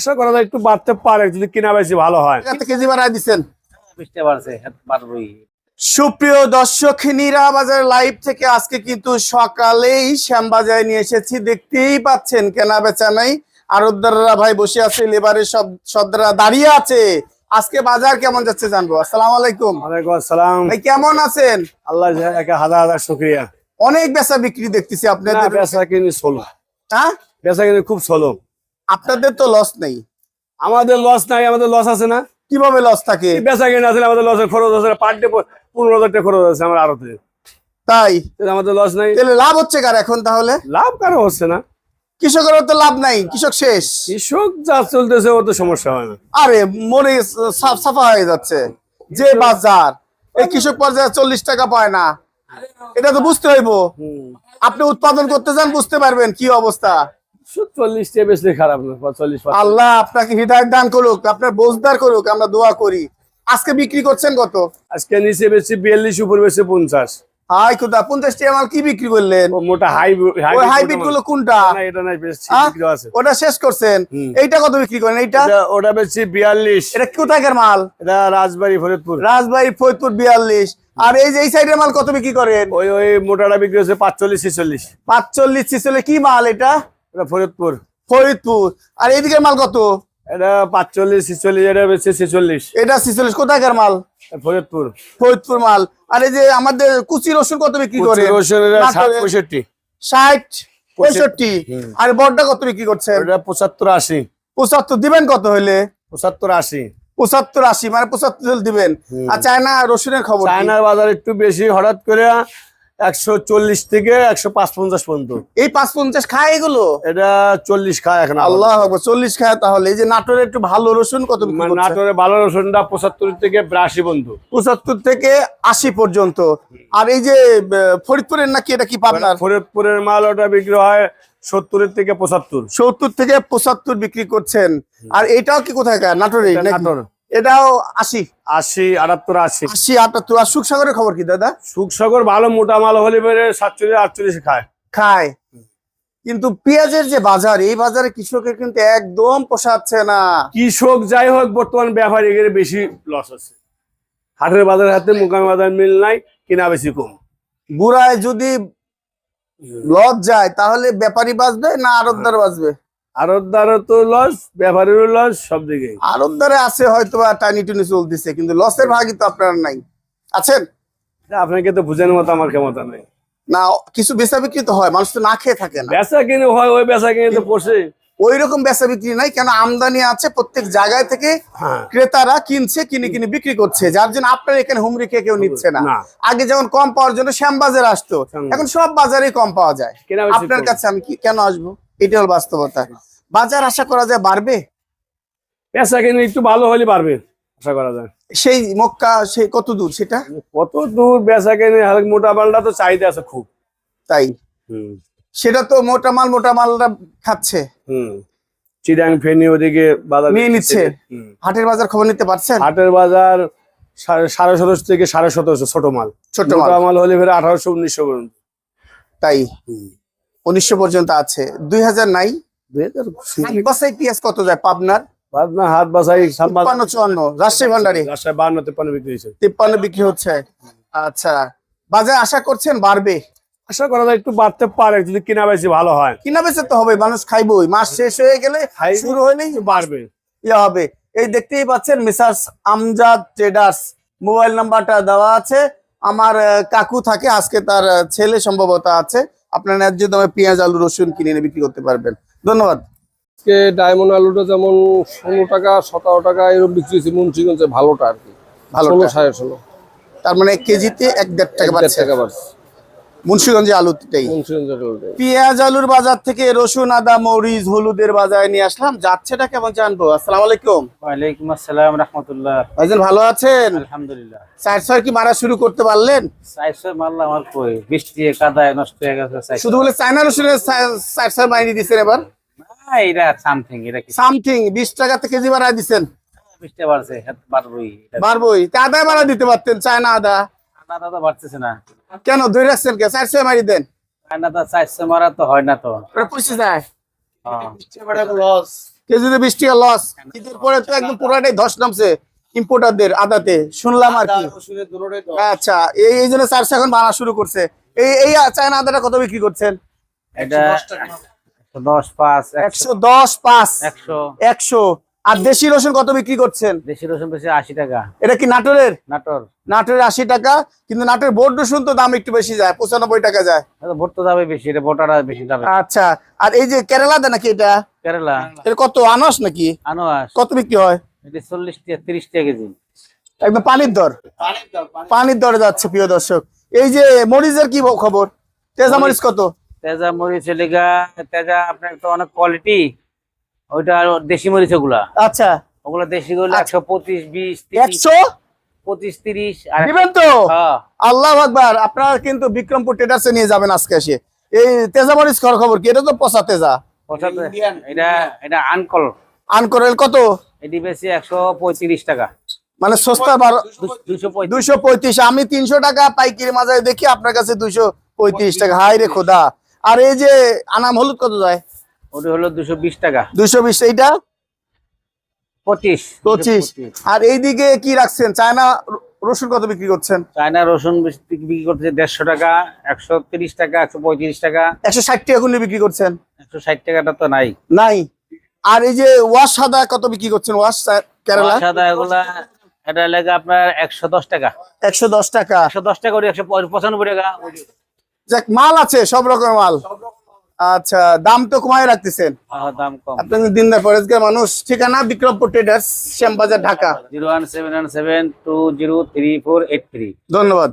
আশা করা যায় একটু বাড়তে পারে যদি কিনা বেশি ভালো হয়। কত কেজি বাড়ায় দিচ্ছেন বুঝতে পারছে পারবই সুপ্রিয় দর্শক নীরা বাজার লাইভ থেকে আজকে কিন্তু সকালেই শ্যামবাজারে নিয়ে এসেছি। দেখতেই পাচ্ছেন কেনা বেচা নাই। আরবদাররা ভাই বসে আছে লেবারের সব সর্দাররা দাঁড়িয়ে আছে। আজকে বাজার কেমন যাচ্ছে জানব? আসসালামু আলাইকুম। ওয়ালাইকুম আসসালাম। ভাই কেমন আছেন? আল্লাহ একে হাজার হাজার শুক্রিয়া। অনেক বেচা বিক্রি দেখতেছি আপনাদের। বেচা কিনি ষোলো। হ্যাঁ? বেচা কিনি খুব ষোলো। আপনাদের তো লস নেই। আমাদের লস নাই আমাদের লস আছে না। কীভাবে লস থাকে? বেচা কিনে আছে আমাদের লসের খরচ আছে পার ডে পনেরো হাজার টাকা খরচ আছে আমার আরতে তাই? আমাদের লস নাই। তাহলে লাভ হচ্ছে কার এখন তাহলে? লাভ কারও হচ্ছে না। কৃষকের তো লাভ নাই কৃষক শেষ। কৃষক যা চলতেছে ও তো সমস্যা হয় না। আরে মরে সাফ সাফা হয়ে যাচ্ছে। যে বাজার এই কৃষক পর্যায়ে চল্লিশ টাকা পায় না। এটা তো বুঝতে হইব। আপনি উৎপাদন করতে যান বুঝতে পারবেন কি অবস্থা। চল্লিশ টাকা বেশি খারাপ না চল্লিশ আল্লাহ আপনাকে হৃদায়ত দান করুক আপনার বোঝদার করুক আমরা দোয়া করি। আজকে বিক্রি করছেন কত? আজকে নিচে বেশি বিয়াল্লিশ উপর বেশি পঞ্চাশ। হাই খুদা পঞ্চাশ টাকা মাল কি বিক্রি করলেন? মোটা হাইব্রিডগুলো কোনটা? এটা নাই ওটা শেষ করছেন। এইটা কত বিক্রি করেন? এইটা? ওটা বেশি বিয়াল্লিশ। এটা কোথাকার মাল? এটা রাজবাড়ি ফরিদপুর। রাজবাড়ি ফরিদপুর বিয়াল্লিশ। আর এই যে এই সাইডের মাল কত বিক্রি করেন? ওই ওই মোটাটা বিক্রি হচ্ছে পাঁচচল্লিশ ছেচল্লিশ। পাঁচচল্লিশ ছিচল্লিশ কি মাল এটা? এটা ফরিদপুর। ফরিদপুর। আর এইদিকের মাল কত? এটা পাঁচচল্লিশ ছেচল্লিশ এটা বেশি ছেচল্লিশ। এটা ছিচল্লিশ। কোথাকার মাল? ফরিদপুর। ফরিদপুর মাল। আর এই যে আমাদের কুচি রসুন কত বিক্রি করে রসুন পঁয়ষট্টি। ষাট পঁয়ষট্টি। আর বড়টা কত বিক্রি করছে এটা পঁচাত্তর আশি। পঁচাত্তর দিবেন কত হইলে? পঁচাত্তর আশি। পঁচাত্তর আশি মানে পঁচাত্তর দিবেন। আর চায়না রসুনের খবর? চায়নার বাজার একটু বেশি হঠাৎ করে একশো চল্লিশ থেকে একশো পাঁচ পঞ্চাশ পর্যন্ত। এই পাঁচ পঞ্চাশ খায় এগুলো? এটা চল্লিশ খায় এখন আল্লাহ চল্লিশ খায় তাহলে। এই যে নাটোরের একটু ভালো রসুন কত মানে? নাটোরে ভালো রসুনটা পঁচাত্তর থেকে বিরাশি পর্যন্ত। পঁচাত্তর থেকে আশি পর্যন্ত। আর এই যে ফরিদপুরের নাকি এটা কি পাবনার? ফরিদপুরের মাল ওটা বিক্রি হয় সত্তরের থেকে পঁচাত্তর। সত্তর থেকে পঁচাত্তর বিক্রি করছেন। আর এটাও কি কোথায় নাটোরে নাটোর। এটাও আশি। আশি আটাত্তর আশি। আশি আটাত্তর। আর সুখসাগরের খবর কি দাদা? সুখসাগর ভালো মোটা মাল হলে বেড়ে সাতচল্লিশ আটচল্লিশ খায়। খায়। কিন্তু পেঁয়াজের যে বাজার এই বাজারে কৃষকের কিন্তু একদম পোষাচ্ছে না। কৃষক যাই হোক বর্তমান ব্যাপারীদের বেশি লস আছে হাটের বাজার হাতে মোকামি বাজার মিল নাই কিনা বেশি কম। বুড়ায় যদি লজ যায় তাহলে ব্যাপারী বাঁচবে না আরতদার বাঁচবে? আরতদারও তো লস ব্যাপারীরও লস সব দিকে আরতদারে আছে হয়তো বা টানি টুনি চলতেছে কিন্তু লসের ভাগই তো আপনার নাই। আছেন? আপনাকে তো বুঝানোর মতো আমার ক্ষমতা নেই। না কিছু বেচা বিক্রি তো হয় মানুষ তো না খেয়ে থাকে না। বেচা কিনে হয় ওই বেচা কিনে তো পড়ছে ওই রকম বেচা বিক্রি নাই কেন আমদানি আছে প্রত্যেক জায়গায় থেকে হ্যাঁ। ক্রেতারা কিনছে কিনে কিনে বিক্রি করছে যার জন্য আপনার এখানে হুমরি খেয়ে কেউ নিচ্ছে না। না। আগে যেমন কম পাওয়ার জন্য শ্যাম বাজার আসতো এখন সব বাজারেই কম পাওয়া যায়। আপনার কাছে আমি কেন আসব? এটা হল বাস্তবতা। বাজার আশা করা যায় বাড়বে? বেচা কিনে একটু ভালো হলে বাড়বে আশা করা যায়। সেই মক্কা সেই কত দূর সেটা? কত দূর বেচা কিনে মোটা মালটা তো চাহিদা আছে খুব। তাই? হুম। সেটা তো মোটা মাল মোটা মালটা খাচ্ছে। হুম। চিরাং ফেনি ওদিকে বাজার নিয়ে নিচ্ছে। হাটের বাজার খবর নিতে পারছেন? হাটের বাজার সাড়ে সতেরোশো থেকে সাড়ে সতেরোশো ছোট মাল। ছোট মাল। মাল হলে ফের আঠারোশো উনিশশো পর্যন্ত। তাই? উনিশশো পর্যন্ত আছে। দুই হাজার নাই? বাসাই পেঁয়াজ কত যায় পাবনার? হাত বাসাই তিপ্পান্ন চুয়ান্ন। রাজশাহী ভান্ডারে? বিক্রি হয়েছে। তিপ্পান্ন বিক্রি হচ্ছে। আচ্ছা। বাজার আশা করছেন বাড়বে? আশা করা যায় একটু বাড়তে পারে যদি কিনা বেশি ভালো হয়। কিনা তো হবে মানুষ খাইবই। মাস শেষ হয়ে গেলে খাইবে। শুরু হলেই বাড়বে। ইয়ে হবে। এই দেখতেই পাচ্ছেন মিসার্স আমজাদ ট্রেডার্স। মোবাইল নাম্বারটা দেওয়া আছে। আমার কাকু থাকে আজকে তার ছেলে সম্ভবত আছে। আপনার ন্যায্য দামে পেঁয়াজ আলু রসুন কিনে এনে বিক্রি করতে পারবেন। ধন্যবাদ। আজকে ডায়মন্ড আলুটা যেমন ষোলো টাকা সতেরো টাকা এরকম বিক্রি হচ্ছে মুন্সিগঞ্জে ভালোটা আর কি। ভালো ষোলো সাড়ে ষোলো। তার মানে কেজিতে এক দেড় টাকা টাকা বাড়ছে। মুন্সিগঞ্জে আলুটাই পেঁয়াজ আলুর বাজার থেকে রসুন আদা মরিচ হলুদের বাজারে নিয়ে আসলাম। যাচ্ছেটা কেমন জানব? আসসালামু আলাইকুম। ওয়ালাইকুম আসসালাম রহমতুল্লাহ। ভাইজান ভালো আছেন? আলহামদুলিল্লাহ। কি মারা শুরু করতে পারলেন? আমার কই? বৃষ্টি কাদায় নষ্ট হয়ে গেছে শুধু বলে চায়না রসুনের মাইনি এবার? না, এটা সামথিং এটা কি সামথিং বিশ টাকা থেকে কেজি বাড়ায় বাড়বই। তা আদায় বাড়া দিতে পারতেন চায়না আদা। আনাদা তো বাড়তেছে না। কেন ধরে রাখছেন কে চার মারি দেন। আনাদা চারশো মারা তো হয় না তো। পয়সা যায় হ্যাঁ। কেজিতে বিশ টাকা লস ঈদের পরে তো একদম পুরাটাই ধস নামছে ইম্পোর্টারদের আদাতে। শুনলাম আর কি। আচ্ছা এই এই জন্য চারশো এখন বানা শুরু করছে। এই এই চায়না আদাটা কত বিক্রি করছেন? এটা দশ পাঁচ। একশো দশ পাঁচ। একশো। একশো। আর দেশি রসুন কত বিক্রি করছেন? দেশি রসুন বেশি আশি টাকা। এটা কি নাটোরের? নাটোর। নাটোরের আশি টাকা কিন্তু নাটোর বোর্ড রসুন তো দাম একটু বেশি যায় পঁচানব্বই টাকা যায়। এটা ভোট যাবে বেশি এটা ভোটারা বেশি যাবে আচ্ছা আর এই যে কেরালাতে নাকি এটা? কেরালা। এটা কত আনাস নাকি? আনোয়াস কত বিক্রি হয়? এটা চল্লিশ টাকা তিরিশ টাকা কেজি। একদম পানির দর? পানির দরে যাচ্ছে প্রিয় দর্শক। এই যে মরিচের কি খবর? তেজা মরিচ কত? তেজা মরিচ লেগা তেজা আপনার তো অনেক কোয়ালিটি ওইটা দেশি মরিচ ওগুলা। আচ্ছা। ওগুলা দেশি গুলো একশো পঁচিশ বিশ একশো? পঁচিশ তিরিশ দিবেন তো? হ্যাঁ। আল্লাহ আকবার। আপনারা কিন্তু বিক্রমপুর ট্রেডার্সে নিয়ে যাবেন আজকে এসে। এই তেজা মরিচ খবর খবর কি? এটা তো পচা তেজা। এটা এটা আনকল। আনকরেল কত? এটি বেশি একশো পঁয়ত্রিশ টাকা। মানে সস্তা দুইশো পঁয়ত্রিশ। আমি তিনশো টাকা পাইকারি মাজারে দেখি আপনার কাছে দুইশো পঁয়ত্রিশ টাকা। হাই রে খোদা। আর এই যে আনাম হলুদ কত যায়? ওটা হলো দুশো বিশ টাকা। দুইশো বিশ এইটা? পঁচিশ। পঁচিশ। আর এইদিকে কি রাখছেন? চায়না রসুন কত বিক্রি করছেন? চায়না রসুন বিক্রি করতেছে দেড়শো টাকা একশো তিরিশ টাকা একশো পঁয়ত্রিশ টাকা। একশো ষাট টাকা কুলি বিক্রি করছেন? একশো ষাট টাকাটা তো নাই। নাই। আর এই যে ওয়াশ সাদা কত বিক্রি করছেন? ওয়াশ কেরালা? সাদা এগুলা এটা লেগে আপনার একশো দশ টাকা। একশো দশ টাকা। একশো দশ টাকা করে একশো পঁচানব্বই টাকা। যাক মাল আছে সব রকমের মাল। আচ্ছা দাম তো কমায় রাখতেছেন। আহ, দাম কম। আপনি দিনদার মানুষ। ঠিকানা Bikrampur traders Shyambazar Dhaka. Zero one seven one seven two zero three four eight three. ধন্যবাদ।